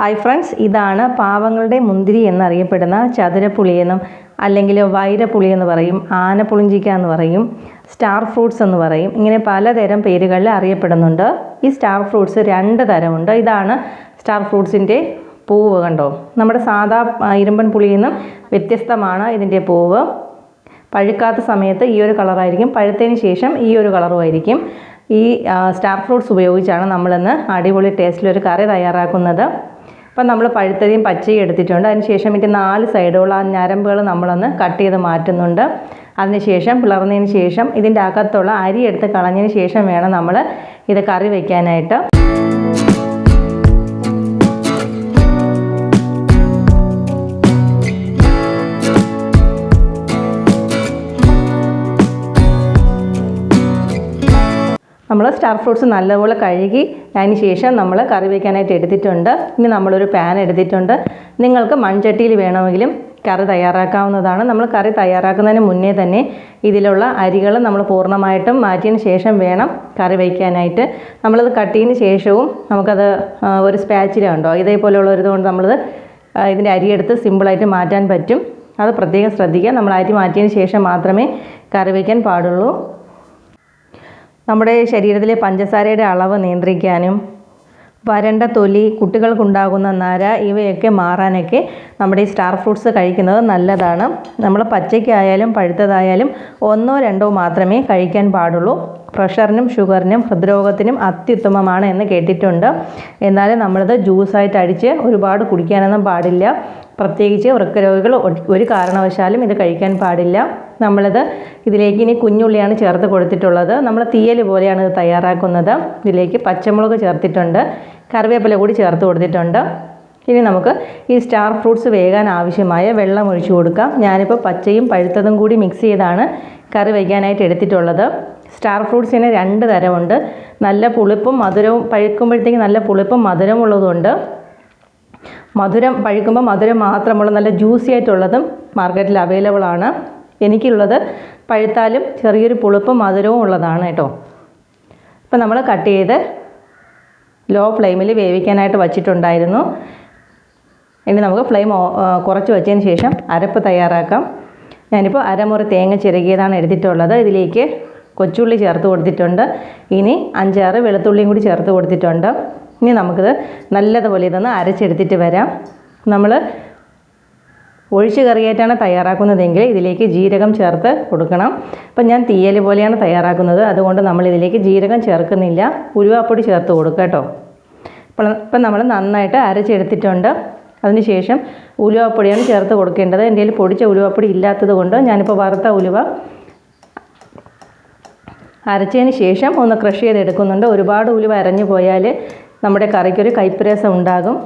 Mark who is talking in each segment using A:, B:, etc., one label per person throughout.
A: Hi friends ഇതാണ് പാവങ്ങളുടെ മുന്തിരി എന്നറിയപ്പെടുന്ന ചതുരപ്പുളിയെന്നും അല്ലെങ്കിൽ വൈരപ്പുളി എന്ന് പറയും ആനപ്പുളിഞ്ചിക്ക എന്ന് പറയും സ്റ്റാർ ഫ്രൂട്ട്സ് എന്ന് പറയും. ഇങ്ങനെ പലതരം പേരുകളിൽ അറിയപ്പെടുന്നുണ്ട്. ഈ സ്റ്റാർ ഫ്രൂട്ട്സ് രണ്ട് തരമുണ്ട്. ഇതാണ് സ്റ്റാർ ഫ്രൂട്ട്സിന്റെ പൂവ് കണ്ടോ? നമ്മുടെ സാധാ ഇരുമ്പൻ പുളിയിൽ നിന്നും വ്യത്യസ്തമാണ് ഇതിന്റെ പൂവ്. പഴുക്കാത്ത സമയത്ത് ഈ ഒരു കളറായിരിക്കും പഴുത്തതിന് ശേഷം ഈ ഒരു കളറുമായിരിക്കും ഈ സ്റ്റാർ ഫ്രൂട്ട്സ് ഉപയോഗിച്ചാണ് നമ്മളിന്ന് അടിപൊളി ടേസ്റ്റിലൊരു കറി തയ്യാറാക്കുന്നത്. അപ്പം നമ്മൾ പഴുത്തതിയും പച്ചയും എടുത്തിട്ടുണ്ട്. അതിനുശേഷം ഇതിന്റെ നാല് സൈഡുള്ള ആ ഞരമ്പുകൾ നമ്മളൊന്ന് കട്ട് ചെയ്ത് മാറ്റുന്നുണ്ട്. അതിനുശേഷം പിളർന്നതിന് ശേഷം ഇതിന്റെ അകത്തുള്ള അരി എടുത്ത് കളഞ്ഞതിന് ശേഷം വേണം നമ്മൾ ഇത് കറി വയ്ക്കാനായിട്ട്. സ്റ്റാർ ഫ്രൂട്ട്സ് നല്ലപോലെ കഴുകി അതിന് ശേഷം നമ്മൾ കറി വയ്ക്കാനായിട്ട് എടുത്തിട്ടുണ്ട്. ഇനി നമ്മളൊരു പാൻ എടുത്തിട്ടുണ്ട്. നിങ്ങൾക്ക് മൺചട്ടിയിൽ വേണമെങ്കിലും കറി തയ്യാറാക്കാവുന്നതാണ്. നമ്മൾ കറി തയ്യാറാക്കുന്നതിന് മുന്നേ തന്നെ ഇതിലുള്ള അരികൾ നമ്മൾ പൂർണമായിട്ടും മാറ്റിയതിന് ശേഷം വേണം കറി വയ്ക്കാനായിട്ട് നമ്മളത് കട്ട് ചെയ്തതിന് ശേഷവും നമുക്കത് ഒരു സ്പാച്ചില ഇതേപോലെയുള്ള ഒരു ഇതുകൊണ്ട് നമ്മളത് ഇതിന്റെ അരിയെടുത്ത് സിമ്പിളായിട്ട് മാറ്റാൻ പറ്റും. അത് പ്രത്യേകം ശ്രദ്ധിക്കുക. നമ്മൾ അരി മാറ്റിയതിന് ശേഷം മാത്രമേ കറി വയ്ക്കാൻ പാടുള്ളൂ. നമ്മുടെ ശരീരത്തിലെ പഞ്ചസാരയുടെ അളവ് നിയന്ത്രിക്കാനും വരണ്ട തൊലി കുട്ടികൾക്കുണ്ടാകുന്ന നര ഇവയൊക്കെ മാറാനൊക്കെ നമ്മുടെ ഈ സ്റ്റാർ ഫ്രൂട്ട്സ് കഴിക്കുന്നത് നല്ലതാണ്. നമ്മൾ പച്ചയ്ക്കായാലും പഴുത്തതായാലും ഒന്നോ രണ്ടോ മാത്രമേ കഴിക്കാൻ പാടുള്ളൂ. പ്രഷറിനും ഷുഗറിനും ഹൃദ്രോഗത്തിനും അത്യുത്തമമാണ് എന്ന് കേട്ടിട്ടുണ്ട്. എന്നാലും നമ്മളിത് ജ്യൂസായിട്ട് അടിച്ച് ഒരുപാട് കുടിക്കാനൊന്നും പാടില്ല. പ്രത്യേകിച്ച് വൃക്കരോഗികൾ ഒരു കാരണവശാലും ഇത് കഴിക്കാൻ പാടില്ല. നമ്മളിത് ഇതിലേക്ക് ഇനി കുഞ്ഞുള്ളിയാണ് ചേർത്ത് കൊടുത്തിട്ടുള്ളത്. നമ്മൾ തീയൽ പോലെയാണ് ഇത് തയ്യാറാക്കുന്നത്. ഇതിലേക്ക് പച്ചമുളക് ചേർത്തിട്ടുണ്ട്. കറിവേപ്പില കൂടി ചേർത്ത് കൊടുത്തിട്ടുണ്ട്. ഇനി നമുക്ക് ഈ സ്റ്റാർ ഫ്രൂട്ട്സ് വേകാൻ ആവശ്യമായ വെള്ളം ഒഴിച്ചു കൊടുക്കാം. ഞാനിപ്പോൾ പച്ചയും പഴുത്തതും കൂടി മിക്സ് ചെയ്താണ് കറി വയ്ക്കാനായിട്ട് എടുത്തിട്ടുള്ളത്. സ്റ്റാർ ഫ്രൂട്ട്സിന് രണ്ട് തരമുണ്ട്. നല്ല പുളിപ്പും മധുരവും പഴുക്കുമ്പോഴത്തേക്ക് നല്ല പുളിപ്പും മധുരവും ഉള്ളതുണ്ട്. മധുരം പഴുക്കുമ്പോൾ മധുരം മാത്രമുള്ള നല്ല ജ്യൂസി ആയിട്ടുള്ളതും മാർക്കറ്റിൽ അവൈലബിൾ ആണ്. എനിക്കുള്ളത് പഴുത്താലും ചെറിയൊരു പുളിപ്പും മധുരവും ഉള്ളതാണ് കേട്ടോ. ഇപ്പം നമ്മൾ കട്ട് ചെയ്ത് ലോ ഫ്ലെയിമിൽ വേവിക്കാനായിട്ട് വച്ചിട്ടുണ്ടായിരുന്നു. ഇനി നമുക്ക് ഫ്ലെയിം കുറച്ച് വെച്ചതിന് ശേഷം അരപ്പ് തയ്യാറാക്കാം. ഞാനിപ്പോൾ അരമുറി തേങ്ങ ചിരകിയതാണ് എടുത്തിട്ടുള്ളത്. ഇതിലേക്ക് കൊച്ചുള്ളി ചേർത്ത് കൊടുത്തിട്ടുണ്ട്. ഇനി അഞ്ചാറ് വെളുത്തുള്ളിയും കൂടി ചേർത്ത് കൊടുത്തിട്ടുണ്ട്. ഇനി നമുക്കിത് നല്ലതുപോലെ ഇതൊന്ന് അരച്ചെടുത്തിട്ട് വരാം. നമ്മൾ ഒഴിച്ച് കറിയായിട്ടാണ് തയ്യാറാക്കുന്നതെങ്കിൽ ഇതിലേക്ക് ജീരകം ചേർത്ത് കൊടുക്കണം. അപ്പം ഞാൻ തീയൽ പോലെയാണ് തയ്യാറാക്കുന്നത്. അതുകൊണ്ട് നമ്മൾ ഇതിലേക്ക് ജീരകം ചേർക്കുന്നില്ല. ഉരുവാപ്പൊടി ചേർത്ത് കൊടുക്കുക കേട്ടോ. ഇപ്പം നമ്മൾ നന്നായിട്ട് അരച്ചെടുത്തിട്ടുണ്ട്. അതിനുശേഷം ഉലുവാപ്പൊടിയാണ് ചേർത്ത് കൊടുക്കേണ്ടത്. എന്റെ കയ്യിൽ പൊടിച്ച ഉലുവാപ്പൊടി ഇല്ലാത്തത് കൊണ്ട് ഞാനിപ്പോൾ വറുത്ത ഉലുവ അരച്ചതിന് ശേഷം ഒന്ന് ക്രഷ് ചെയ്തെടുക്കുന്നുണ്ട്. ഒരുപാട് ഉലുവ അരഞ്ഞു പോയാൽ നമ്മുടെ കറിക്കൊരു കൈപ്പ്രേസം ഉണ്ടാകും.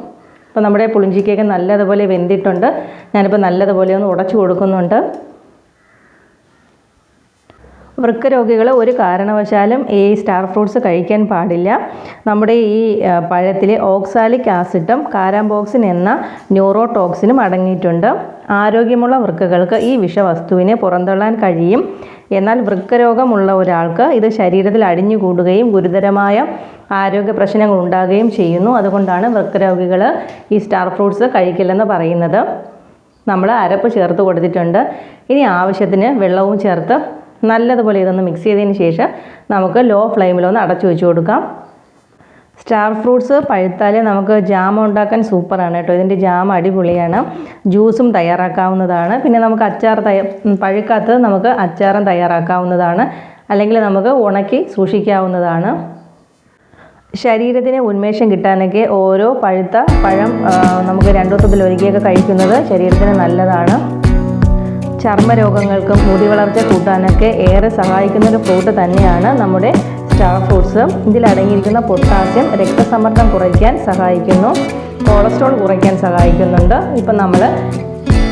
A: അപ്പോൾ നമ്മുടെ പുളിഞ്ചി കേക്ക് നല്ലതുപോലെ വെന്തിട്ടുണ്ട്. ഞാനിപ്പോൾ നല്ലതുപോലെ ഒന്ന് ഉടച്ചു കൊടുക്കുന്നുണ്ട്. വൃക്ക രോഗികൾ ഒരു കാരണവശാലും ഈ സ്റ്റാർ ഫ്രൂട്ട്സ് കഴിക്കാൻ പാടില്ല. നമ്മുടെ ഈ പഴത്തിലെ ഓക്സാലിക് ആസിഡും കാരാംബോക്സിൻ എന്ന ന്യൂറോടോക്സിനും അടങ്ങിയിട്ടുണ്ട്. ആരോഗ്യമുള്ള വൃക്കകൾക്ക് ഈ വിഷവസ്തുവിനെ പുറന്തള്ളാൻ കഴിയും. എന്നാൽ വൃക്കരോഗമുള്ള ഒരാൾക്ക് ഇത് ശരീരത്തിൽ അടിഞ്ഞു കൂടുകയും ഗുരുതരമായ ആരോഗ്യ പ്രശ്നങ്ങൾ ഉണ്ടാകുകയും ചെയ്യുന്നു. അതുകൊണ്ടാണ് വൃക്കരോഗികൾ ഈ സ്റ്റാർ ഫ്രൂട്ട്സ് കഴിക്കില്ലെന്ന് പറയുന്നത്. നമ്മൾ അരപ്പ് ചേർത്ത് കൊടുത്തിട്ടുണ്ട്. ഇനി ആവശ്യത്തിന് വെള്ളവും ചേർത്ത് നല്ലതുപോലെ ഇതൊന്ന് മിക്സ് ചെയ്തതിന് ശേഷം നമുക്ക് ലോ ഫ്ലെയിമിലൊന്ന് അടച്ചു വെച്ച് കൊടുക്കാം. സ്റ്റാർ ഫ്രൂട്ട്സ് പഴുത്താൽ നമുക്ക് ജാം ഉണ്ടാക്കാൻ സൂപ്പറാണ് കേട്ടോ. ഇതിന്റെ ജാം അടിപൊളിയാണ്. ജ്യൂസും തയ്യാറാക്കാവുന്നതാണ്. പിന്നെ നമുക്ക് അച്ചാർ തയ്യ പഴുക്കാത്തത് നമുക്ക് അച്ചാറും തയ്യാറാക്കാവുന്നതാണ്. അല്ലെങ്കിൽ നമുക്ക് ഉണക്കി സൂക്ഷിക്കാവുന്നതാണ്. ശരീരത്തിന് ഉന്മേഷം കിട്ടാനൊക്കെ ഓരോ പഴുത്ത പഴം നമുക്ക് രണ്ടു ദിവസത്തിൽ ഒരുക്കിയൊക്കെ കഴിക്കുന്നത് ശരീരത്തിന് നല്ലതാണ്. ചർമ്മരോഗങ്ങൾക്കും മുടി വളർച്ച കൂട്ടാനൊക്കെ ഏറെ സഹായിക്കുന്ന ഒരു ഫ്രൂട്ട് തന്നെയാണ് നമ്മുടെ സ്റ്റാർ ഫ്രൂട്ട്സ് ഇതിലടങ്ങിയിരിക്കുന്ന പൊട്ടാസ്യം രക്തസമ്മർദ്ദം കുറയ്ക്കാൻ സഹായിക്കുന്നു. കൊളസ്ട്രോൾ കുറയ്ക്കാൻ സഹായിക്കുന്നുണ്ട്. ഇപ്പം നമ്മൾ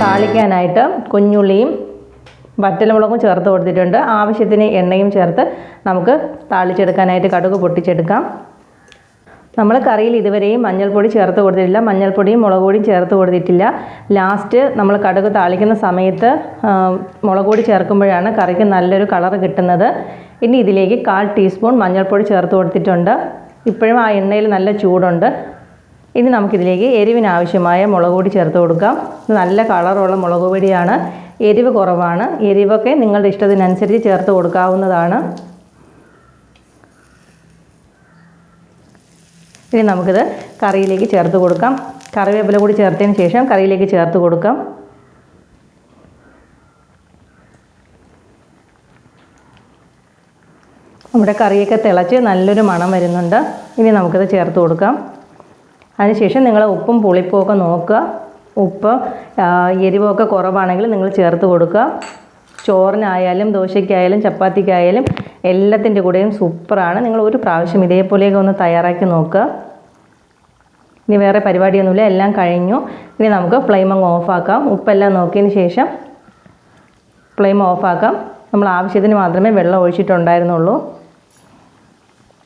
A: താളിക്കാനായിട്ട് കുഞ്ഞുള്ളിയും വറ്റൽമുളകും ചേർത്ത് കൊടുത്തിട്ടുണ്ട്. ആവശ്യത്തിന് എണ്ണയും ചേർത്ത് നമുക്ക് താളിച്ചെടുക്കാനായിട്ട് കടുക് പൊട്ടിച്ചെടുക്കാം. നമ്മൾ കറിയിൽ ഇതുവരെയും മഞ്ഞൾപ്പൊടി ചേർത്ത് കൊടുത്തിട്ടില്ല. മഞ്ഞൾപ്പൊടിയും മുളക് പൊടിയും ചേർത്ത് കൊടുത്തിട്ടില്ല. ലാസ്റ്റ് നമ്മൾ കടുക് താളിക്കുന്ന സമയത്ത് മുളക് പൊടി ചേർക്കുമ്പോഴാണ് കറിക്ക് നല്ലൊരു കളർ കിട്ടുന്നത്. ഇനി ഇതിലേക്ക് കാൽ ടീസ്പൂൺ മഞ്ഞൾപ്പൊടി ചേർത്ത് കൊടുത്തിട്ടുണ്ട്. ഇപ്പോഴും ആ എണ്ണയിൽ നല്ല ചൂടുണ്ട്. ഇനി നമുക്കിതിലേക്ക് എരിവിനാവശ്യമായ മുളക് പൊടി ചേർത്ത് കൊടുക്കാം. നല്ല കളറുള്ള മുളക് പൊടിയാണ് എരിവ് കുറവാണ്. എരിവൊക്കെ നിങ്ങളുടെ ഇഷ്ടത്തിനനുസരിച്ച് ചേർത്ത് കൊടുക്കാവുന്നതാണ്. ഇനി നമുക്കിത് കറിയിലേക്ക് ചേർത്ത് കൊടുക്കാം. കറിവേപ്പില കൂടി ചേർത്തതിന് ശേഷം കറിയിലേക്ക് ചേർത്ത് കൊടുക്കാം. നമ്മുടെ കറിയൊക്കെ തിളച്ച് നല്ലൊരു മണം വരുന്നുണ്ട്. ഇനി നമുക്കിത് ചേർത്ത് കൊടുക്കാം. അതിനുശേഷം നിങ്ങൾ ഉപ്പും പുളിപ്പും ഒക്കെ നോക്കുക. ഉപ്പ് എരിവൊക്കെ കുറവാണെങ്കിൽ നിങ്ങൾ ചേർത്ത് കൊടുക്കുക. ചോറിനായാലും ദോശയ്ക്കായാലും ചപ്പാത്തിക്കായാലും എല്ലാത്തിന്റെ കൂടെയും സൂപ്പറാണ്. നിങ്ങൾ ഒരു പ്രാവശ്യം ഇതേപോലെയൊക്കെ ഒന്ന് തയ്യാറാക്കി നോക്കുക. ഇനി വേറെ പരിപാടിയൊന്നുമില്ല. എല്ലാം കഴിഞ്ഞു. ഇനി നമുക്ക് ഫ്ലെയിം അങ്ങ് ഓഫാക്കാം. ഉപ്പെല്ലാം നോക്കിയതിന് ശേഷം ഫ്ലെയിം ഓഫാക്കാം. നമ്മൾ ആവശ്യത്തിന് മാത്രമേ വെള്ളം ഒഴിച്ചിട്ടുണ്ടായിരുന്നുള്ളൂ.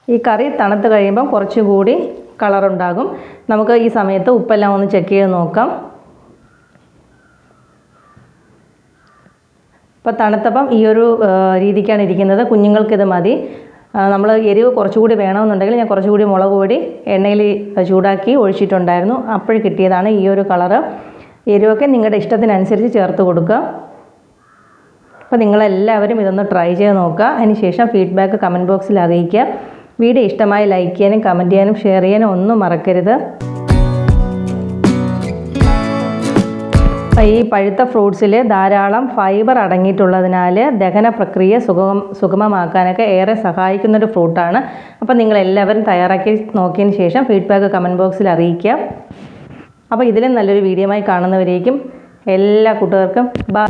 A: ഈ കറി തണുത്ത് കഴിയുമ്പം കുറച്ചുകൂടി കളറുണ്ടാകും. നമുക്ക് ഈ സമയത്ത് ഉപ്പെല്ലാം ഒന്ന് ചെക്ക് ചെയ്ത് നോക്കാം. ഇപ്പോൾ തണുത്തപ്പം ഈ ഒരു രീതിക്കാണ് ഇരിക്കുന്നത്. കുഞ്ഞുങ്ങൾക്കിത് മതി. നമ്മൾ എരിവ് കുറച്ചുകൂടി വേണമെന്നുണ്ടെങ്കിൽ ഞാൻ കുറച്ചുകൂടി മുളക് പൊടി എണ്ണയിൽ ചൂടാക്കി ഒഴിച്ചിട്ടുണ്ടായിരുന്നു. അപ്പോൾ കിട്ടിയതാണ് ഈ ഒരു കളറ്. എരിവൊക്കെ നിങ്ങളുടെ ഇഷ്ടത്തിനനുസരിച്ച് ചേർത്ത് കൊടുക്കുക. അപ്പോൾ നിങ്ങളെല്ലാവരും ഇതൊന്ന് ട്രൈ ചെയ്ത് നോക്കുക. അതിനുശേഷം ഫീഡ്ബാക്ക് കമന്റ് ബോക്സിൽ അറിയിക്കുക. വീഡിയോ ഇഷ്ടമായി ലൈക്ക് ചെയ്യാനും കമന്റ് ചെയ്യാനും ഷെയർ ചെയ്യാനും ഒന്നും മറക്കരുത്. ഈ പഴുത്ത ഫ്രൂട്ട്സിൽ ധാരാളം ഫൈബർ അടങ്ങിയിട്ടുള്ളതിനാൽ ദഹന പ്രക്രിയ സുഗമ സുഗമമാക്കാനൊക്കെ ഏറെ സഹായിക്കുന്നൊരു ഫ്രൂട്ടാണ്. അപ്പോൾ നിങ്ങളെല്ലാവരും തയ്യാറാക്കി നോക്കിയതിന് ശേഷം ഫീഡ്ബാക്ക് കമന്റ് ബോക്സിൽ അറിയിക്കുക. അപ്പോൾ ഇതിലും നല്ലൊരു വീഡിയോ ആയി കാണുന്നവരേക്കും എല്ലാ കൂട്ടുകാർക്കും ബൈ